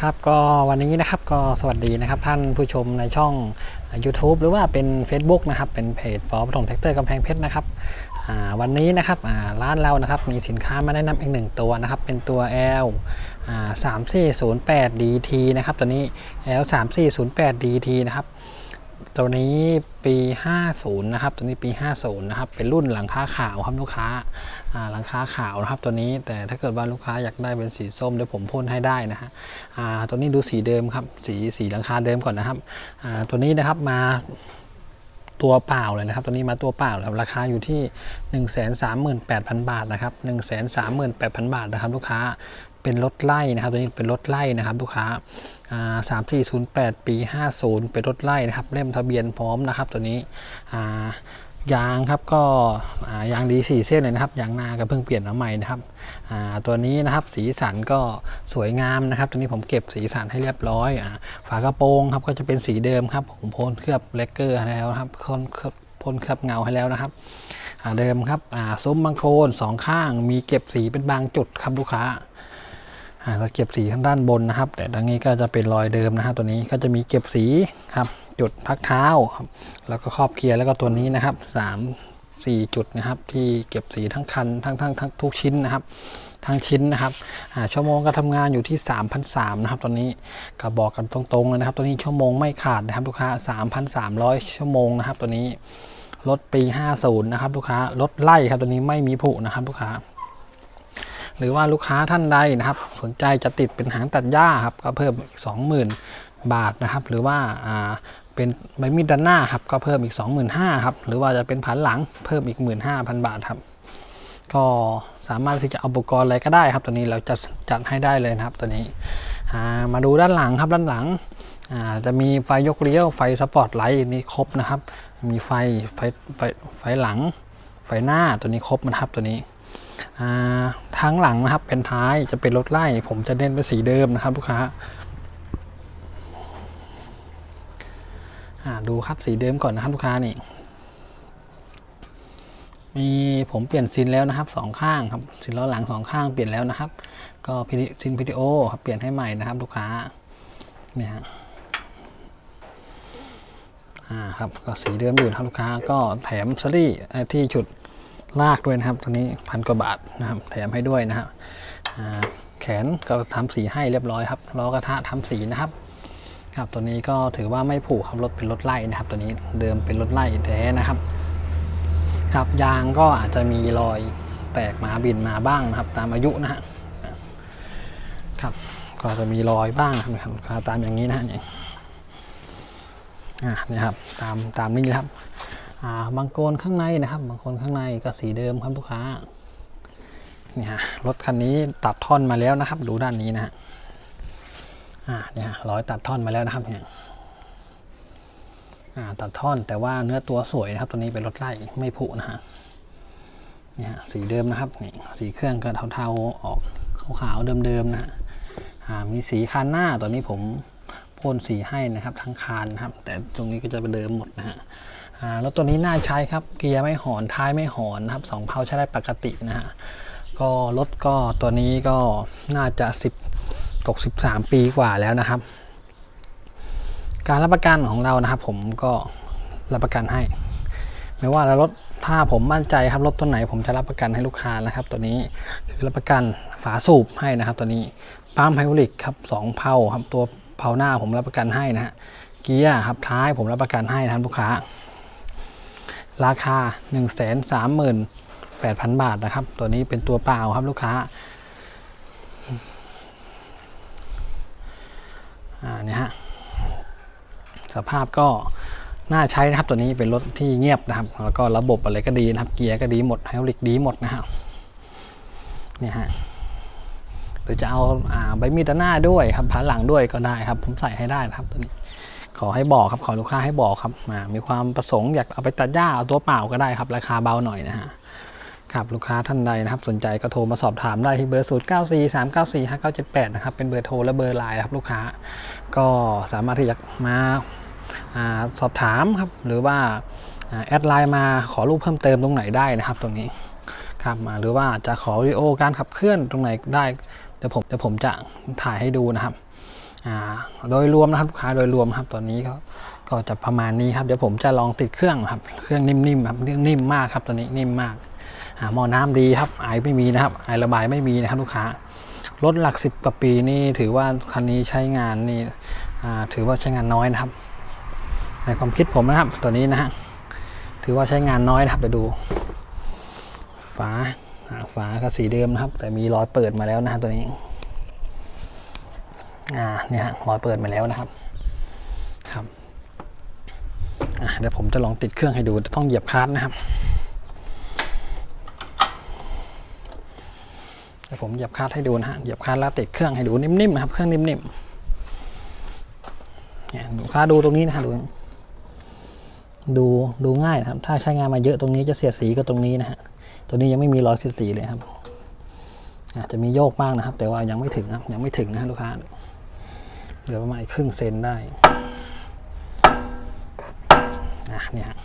ครับก็วันนี้นะครับก็สวัสดีนะครับท่านผู้ชมในช่อง YouTube หรือว่าเป็น Facebook นะครับเป็นเพจปอปฐมแท็กเตอร์กำแพงเพชรนะครับวันนี้นะครับอ่าร้านเรานะครับมีสินค้ามาแนะนำอีกหนึ่งตัวนะครับเป็นตัว L อ่า3408 DT นะครับตัวนี้ L 3408 DT นะครับ ตัวนี้ปี 50 นะครับ ตัวนี้ปี 50 นะครับ เป็นรุ่นหลังคาขาวครับลูกค้าหลังคาขาวนะครับตัวนี้ แต่ถ้าเกิดว่าลูกค้าอยากได้เป็นสีส้มเดี๋ยวผมพ่นให้ได้นะฮะตัวนี้ดูสีเดิมครับ สีสีหลังคาเดิมก่อนนะครับ ตัวนี้นะครับมาตัวเปล่าเลยนะครับ ตัวนี้มาตัวเปล่าแล้วราคาอยู่ที่ 138,000 บาทนะครับ 138,000 บาทนะครับลูกค้า เป็นรถไล่นะครับตัวนี้เป็นรถไล่นะครับลูกค้าสามสี่ศูนย์แปดปีห้าศูนย์เป็นรถไล่นะครับเล่มทะเบียนพร้อมนะครับตัวนี้ยางครับก็ายางดีสี่เส้นเลยนะครับยางหน้าก็เพิ่งเปลี่ยนมาใหม่นะครับตัวนี้นะครับสีสันก็สวยงามนะครับ ตัวนี้ผมเก็บสีสันให้เรียบร้อยอฝากระโปรงครับก็จะเป็นสีเดิมครับผมพ่นเคลือบเลกเกอร์ให้แล้วครับพ่นเคลือบเงาให้แล้วนะครับเดิมครับซุ้มบังโคลนสองข้างมีเก็บสีเป็นบางจุดครับลูกค้า เราเก็บสีข้างด้านบนนะครับ แต่ดังนี้ก็จะเป็นรอยเดิมนะฮะตัวนี้ก็จะมีเก็บสีครับ จุดพักเท้าครับแล้วก็ครอบเคลียร์แล้วก็ตัวนี้นะครับสามสี่จุดนะครับที่เก็บสีทั้งคันทั้งทั้งทั้งทุกชิ้นนะครับทั้งชิ้นนะครับชั่วโมงการทำงานอยู่ที่3,300นะครับตอนนี้ก็บอกกันตรงๆเลยนะครับ ตัวนี้ชั่วโมงไม่ขาดนะครับลูกค้า 3,300 ชั่วโมงนะครับตัวนี้รถปี 50นะครับลูกค้ารถไล่ครับตัวนี้ไม่มีผุนะครับลูกค้า หรือว่าลูกค้าท่านใดนะครับ สนใจจะติดเป็นหางตัดหญ้าครับก็เพิ่มอีก 20,000 บาทนะครับ หรือว่าอ่าเป็นใบมีดด้านหน้าครับก็เพิ่มอีก 25,000ครับหรือว่าจะเป็นผันหลังเพิ่มอีก 15,000 บาทครับก็สามารถที่จะเอาอุปกรณ์อะไรก็ได้ครับ ตัวนี้เราจะจัดให้ได้เลยนะครับตัวนี้มาดูด้านหลังครับด้านหลังจะมีไฟยกเลี้ยวไฟสปอตไลท์นี่ครบนะครับ มีไฟไฟไฟไฟหลัง ไฟหน้าตัวนี้ครบนะครับตัวนี้ ทางหลังนะครับเป็นท้ายจะเป็นรถไล่ ผมจะเน้นเป็นสีเดิมนะครับลูกค้าดูครับสีเดิมก่อนนะครับลูกค้านี่มีผมเปลี่ยนซินแล้วนะครับสองข้างครับซินล้อหลังสองข้างเปลี่ยนแล้วนะครับ ก็พิดิซินพีดีโอครับเปลี่ยนให้ใหม่นะครับลูกค้าเนี่ยอ่าครับก็สีเดิมอยู่นะครับลูกค้าก็แถมสลี่ที่ฉุด ลากด้วยนะครับ ตัวนี้พันกว่าบาทนะครับ แถมให้ด้วยนะครับแขนก็ทำสีให้เรียบร้อยครับล้อกระทะทำสีนะครับ ครับตัวนี้ก็ถือว่าไม่ผูกครับรถเป็นรถไล่นะครับ ตัวนี้เดิมเป็นรถไล่แท้นะครับ ครับยางก็อาจจะมีรอยแตกมาบินมาบ้างนะครับ ตามอายุนะฮะครับก็จะมีรอยบ้างนะครับตามอย่างนี้นะฮะนี่ยอ่านี่ครับตามตามนี้ครับ อ่าบางโกนข้างในนะครับ บางคนข้างในก็สีเดิมครับลูกค้านี่ฮะรถคันนี้ตัดท่อนมาแล้วนะครับ ดูด้านนี้นะฮะอ่าเนี่ยฮะร้อยตัดท่อนมาแล้วนะครับเนี่ยอ่าตัดท่อนแต่ว่าเนื้อตัวสวยนะครับ ตัวนี้เป็นรถไล่ไม่ผุนะฮะเนี่ยสีเดิมนะครับนี่สีเครื่องก็เทาๆออกขาวๆเดิมๆนะฮะอ่ามีสีคันหน้าตัวนี้ผมพ่นสีให้นะครับ ทั้งคานนะครับ แต่ตรงนี้ก็จะเป็นเดิมหมดนะฮะ อ่ารถตัวนี้น่าใช้ครับ เกียร์ไม่หอน ท้ายไม่หอนนะครับสองเพาใช้ได้ปกตินะฮะ ก็รถก็ตัวนี้ก็น่าจะ 10 ตก 13 ปีกว่าแล้วนะครับ การรับประกันของเรานะครับ ผมก็รับประกันให้ ไม่ว่าแล้วรถถ้าผมมั่นใจครับรถตัวไหน ผมจะรับประกันให้ลูกค้านะครับ ตัวนี้คือรับประกันฝาสูบให้นะครับ ตัวนี้ปั๊มไฮดรอลิกครับสองเพาครับตัวเพาหน้าผมรับประกันให้นะฮะเกียร์ครับท้ายผมรับประกันให้นะครับลูกค้า ราคา 1 3 8 0 0 0 บาทนะครับ ตัวนี้เป็นตัวเปล่าครับลูกค้าอ่าเนี่ยฮะสภาพก็น่าใช้นะครับตัวนี้เป็นรถที่เงียบนะครับ แล้วก็ระบบอะไรก็ดีนะครับ เกียร์ก็ดีหมดไฮดรอลิกดีหมดนะครับเนี่ยฮะหรือจะเอาอ่าใบมีดหน้าด้วยครับผาหลังด้วยก็ได้ครับ ผมใส่ให้ได้นะครับตัวนี้ ขอให้บอกครับขอลูกค้าให้บอกครับอ่ามีความประสงค์อยากเอาไปตัดหญ้าเอาตัวเปล่าก็ได้ครับ ราคาเบาหน่อยนะฮะครับลูกค้าท่านใดนะครับ สนใจก็โทรมาสอบถามได้ที่เบอร์ 0 9 4 3 9 4 5 9 7 8 นะครับ เป็นเบอร์โทรและเบอร์ไลน์ครับลูกค้า ก็สามารถที่จะมาอาสอบถามครับ หรือว่าแอดไลน์มาขอรูปเพิ่มเติมตรงไหนได้นะครับ ตรงนี้ครับมาหรือว่าจะขอวิดีโอการขับเคลื่อนตรงไหนได้เดี๋ยวผมเดี๋ยวผมจะถ่ายให้ดูนะครับ โดยรวมนะครับลูกค้าโดยรวมครับตอนนี้ก็ก็จะประมาณนี้ครับเดี๋ยวผมจะลองติดเครื่องครับเครื่องนิ่มๆครับนิ่มมากครับตัวนี้นิ่มมากหม้อน้ำดีครับไอไม่มีนะครับไอระบายไม่มีนะครับลูกค้ารถหลักสิบกว่าปีนี่ถือว่าคันนี้ใช้งานนี่ถือว่าใช้งานน้อยนะครับ ในความคิดผมนะครับตัวนี้นะฮะถือว่าใช้งานน้อยนะครับเดี๋ยวดูฝาฝาก็สีเดิมนะครับ แต่มีรอยเปิดมาแล้วนะตัวนี้ อ่าเนี่ยฮะรอยเปิดมาแล้วนะครับครับเดี๋ยวผมจะลองติดเครื่องให้ดูต้องเหยียบคลัตช์นะครับเดี๋ยวผมเหยียบคลัตช์ให้ดูนะฮะเหยียบคลัตช์แล้วติดเครื่องให้ดูนิ่มๆนะครับ เครื่องนิ่มๆเนี่ยลูกค้าดูตรงนี้นะฮะดูดูดูง่ายนะครับ ถ้าใช้งานมาเยอะตรงนี้จะเสียดสีก็ตรงนี้นะฮะตัวนี้ยังไม่มีรอยเสียดสีเลยครับอาจจะมีโยกบ้างนะครับ แต่ว่ายังไม่ถึงครับยังไม่ถึงนะฮะลูกค้า เหลือประมาณครึ่งเซนได้อะเนี่ยฮะ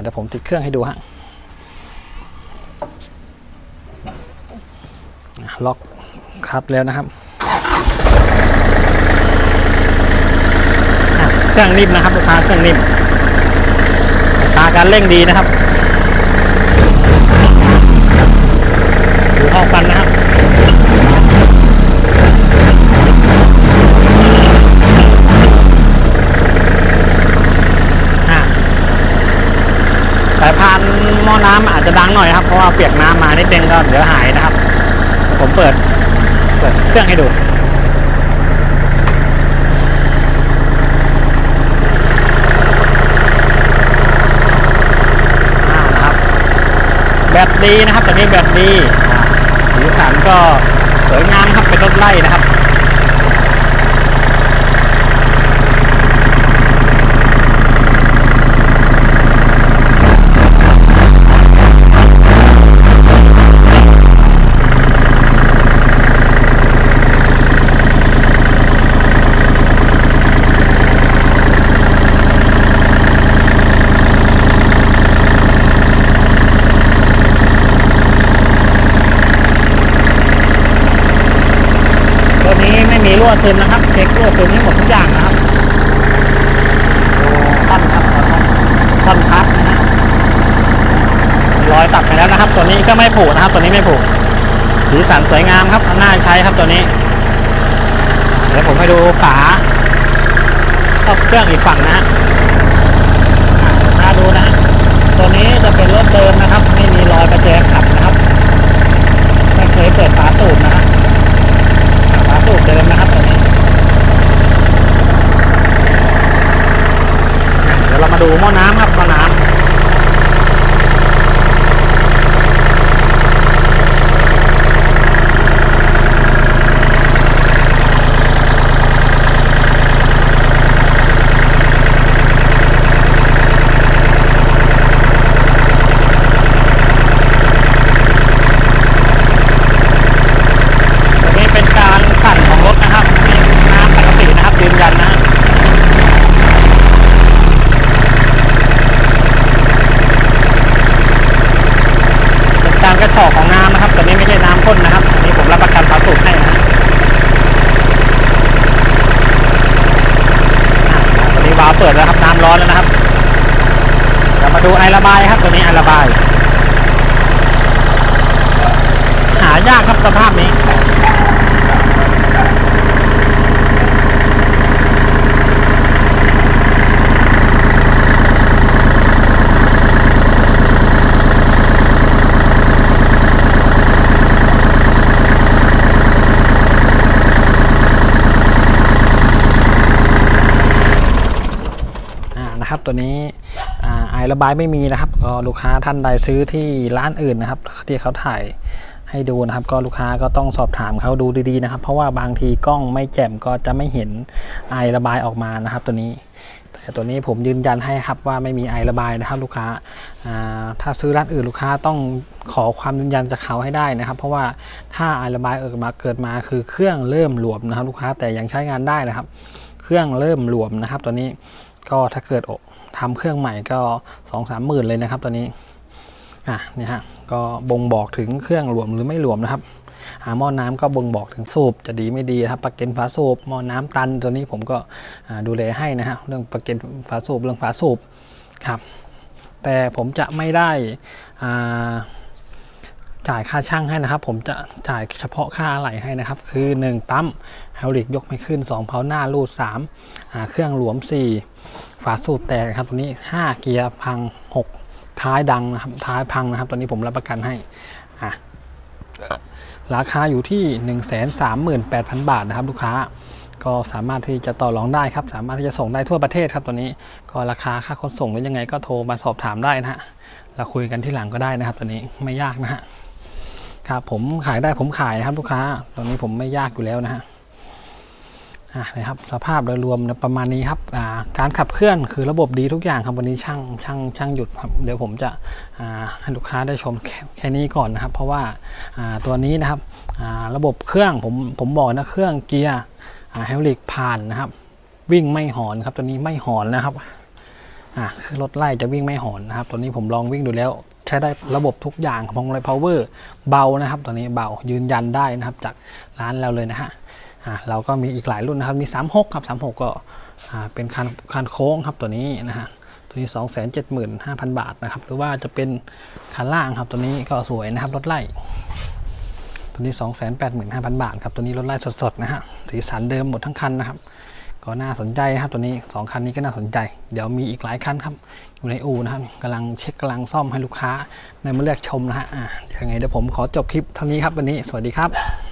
เดี๋ยวผมติดเครื่องให้ดูฮะล็อกครับแล้วนะครับเครื่องนิ่มนะครับลูกค้าเครื่องนิ่มตาการเร่งดีนะครับ ดูห้องฟันนะครับ อะสายพานหม้ อน้ำอาจจะดังหน่อยครับ เพราะว่าเปียกน้ำมานิดนึงก็เดี๋ยวหายนะครับ ผมเปิด เปิดเครื่องให้ดูอ่านะครับแบดีนะครับตัวนี้แบตดีอ่าสีสันก็สวยงามครับเป็นรถไล่นะครับ ตัวซึมให้หมดทุกอย่างนะครับดูท่อนครับท่อนพับนะรอยตัดไปแล้วนะครับ ตัวนี้ก็ไม่ผุนะครับ ตัวนี้ไม่ผุสีสันสวยงามครับน่าใช้ครับตัวนี้ เดี๋ยวผมให้ดูฝาครอบเครื่องอีกฝั่งนะฮะอ่าดูนะฮะตัวนี้จะเป็นรถเดิมนะครับ ไม่มีรอยประแจขับนะครับ ไม่เคยเปิดฝาสูบนะฮะฝาสูบเดิมนะครับตัวนี้อะเดี๋ยวเรามาดูหม้อน้ำครับหม้อน้ำตัวนี้เป็นการสั่นของรถนะครับนี่น้ำปกตินะครับยืนยันนะฮะเป็นการกระชอกของน้ำนะครับตัวนี้ไม่ใช่น้ำข้นนะครับอันนี้ผมรับประกันฝาสูบให้นะฮะอะตอนนี้วาล์วเปิดแล้วครับน้ำร้อนแล้วนะครับเรามาดู ไอระบายครับตัวนี้ไอระบาย หายากครับสภาพนี้อ่านะครับตัวนี้ ไอระบายไม่มีนะครับก็ลูกค้าท่านใดซื้อที่ร้านอื่นนะครับ ที่เขาถ่ายให้ดูนะครับ ก็ลูกค้าก็ต้องสอบถามเขาดูดีๆนะครับ เพราะว่าบางทีกล้องไม่แจ่มก็จะไม่เห็นไอระบายออกมานะครับ ตัวนี้ แต่ตัวนี้ผมยืนยันให้ครับว่าไม่มีไอระบายนะครับ ลูกค้าถ้าซื้อร้านอื่นลูกค้าต้องขอความยืนยันจากเขาให้ได้นะครับ เพราะว่าถ้าไอระบายเกิดมาเกิดมาคือเครื่องเริ่มหลวมนะครับ ลูกค้าแต่ยังใช้งานได้นะครับ เครื่องเริ่มหลวมนะครับ ตัวนี้ก็ถ้าเกิด ทำเครื่องใหม่ก็สองสามหมื่นเลยนะครับตัวนี้อะเนี่ยฮะก็บ่งบอกถึงเครื่องหลวมหรือไม่หลวมนะครับอาหม้อน้ำก็บ่งบอกถึงสูบจะดีไม่ดีนะครับประกันฝาสูบหม้อน้ำตันตัวนี้ผมก็ดูแลให้นะฮะเรื่องประกันฝาสูบเรื่องฝาสูบครับ แต่ผมจะไม่ได้อ่าจ่ายค่าช่างให้นะครับ ผมจะจ่ายเฉพาะค่าอะไหล่ให้นะครับ คือ 1 ปั๊มไฮดรอลิกยกไม่ขึ้น 2 เพาหน้ารูด3เครื่องหลวม 4 ฝาสูบแตกครับตัวนี้ 5 เกียร์พัง 6 ท้ายดังนะครับท้ายพังนะครับ ตัวนี้ผมรับประกันให้อะราคาอยู่ที่ 138,000 บาทนะครับ ลูกค้า ก็สามารถที่จะต่อรองได้ครับ สามารถที่จะส่งได้ทั่วประเทศครับตัวนี้ ก็ราคาค่าขนส่งหรือยังไงก็โทรมาสอบถามได้นะฮะเราคุยกันที่หลังก็ได้นะครับ ตัวนี้ไม่ยากนะฮะครับผมขายได้ผมขายนะครับ ลูกค้าตอนนี้ผมไม่ยากอยู่แล้วนะฮะ นะครับสภาพโดยรวมประมาณนี้ครับการขับเคลื่อนคือระบบดีทุกอย่างครับวันนี้ช่างช่างช่างหยุดครับเดี๋ยวผมจะให้ลูกค้าได้ชมแค่แคนี้ก่อนนะครับ เพราะว่าตัวนี้นะครับระบบเครื่องผมผมบอกนะเครื่องเกียร์ไฮดรอลิกผ่านนะครับ วิ่งไม่หอนครับตัวนี้ไม่หอนนะครับอ่าคือรถไล่จะวิ่งไม่หอนนะครับ ตัวนี้ผมลองวิ่งดูแล้วใช้ได้ระบบทุกอย่างพองเลยพาวเวอร์เบานะครับ ตัวนี้เบายืนยันได้นะครับจากร้านเราเลยนะฮะ เราก็มีอีกหลายรุ่นนะครับ มี 36 ครับ 36 ก็เป็นคันคันโค้งครับตัวนี้นะฮะ ตัวนี้ 275,000 บาทนะครับ หรือว่าจะเป็นคันล่างครับ ตัวนี้ก็สวยนะครับ รถไล่ ตัวนี้ 285,000 บาทครับ ตัวนี้รถไล่สดๆนะฮะ สีสันเดิมหมดทั้งคันนะครับ ก็น่าสนใจนะครับ ตัวนี้ 2 คันนี้ก็น่าสนใจ เดี๋ยวมีอีกหลายคันครับ อยู่ในอู่นะครับกำลังเช็คกำลังซ่อมให้ลูกค้าในมาเลือกชมนะฮะอ่ายังไงเดี๋ยวผมขอจบคลิปเท่านี้ครับวันนี้ สวัสดีครับ